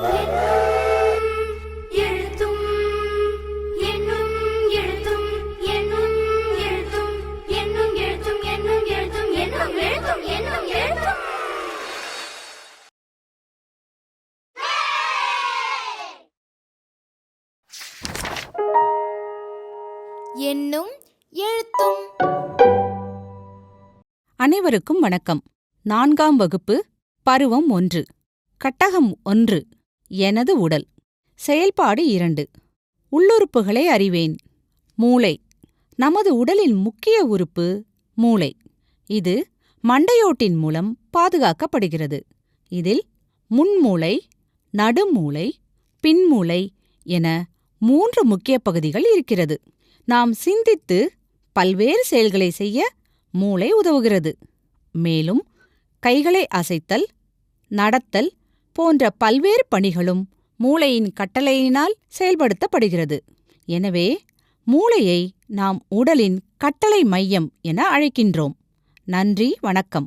என்னும் எழுத்தும் அனைவருக்கும் வணக்கம். நான்காம் வகுப்பு பருவம் ஒன்று. கட்டகம் ஒன்று. எனது உடல். செயல்பாடு இரண்டு. உள்ளுறுப்புகளை அறிவேன். மூளை. நமது உடலின் முக்கிய உறுப்பு மூளை. இது மண்டையோட்டின் மூலம் பாதுகாக்கப்படுகிறது. இதில் முன்மூளை நடுமூளை பின்மூளை என மூன்று முக்கிய பகுதிகள் இருக்கிறது. நாம் சிந்தித்து பல்வேறு செயல்களை செய்ய மூளை உதவுகிறது. மேலும் கைகளை அசைத்தல் நடத்தல் போன்ற பல்வேறு பணிகளும் மூளையின் கட்டளையினால் செயல்படுத்தப்படுகிறது. எனவே மூளையை நாம் உடலின் கட்டளை மையம் என அழைக்கின்றோம். நன்றி வணக்கம்.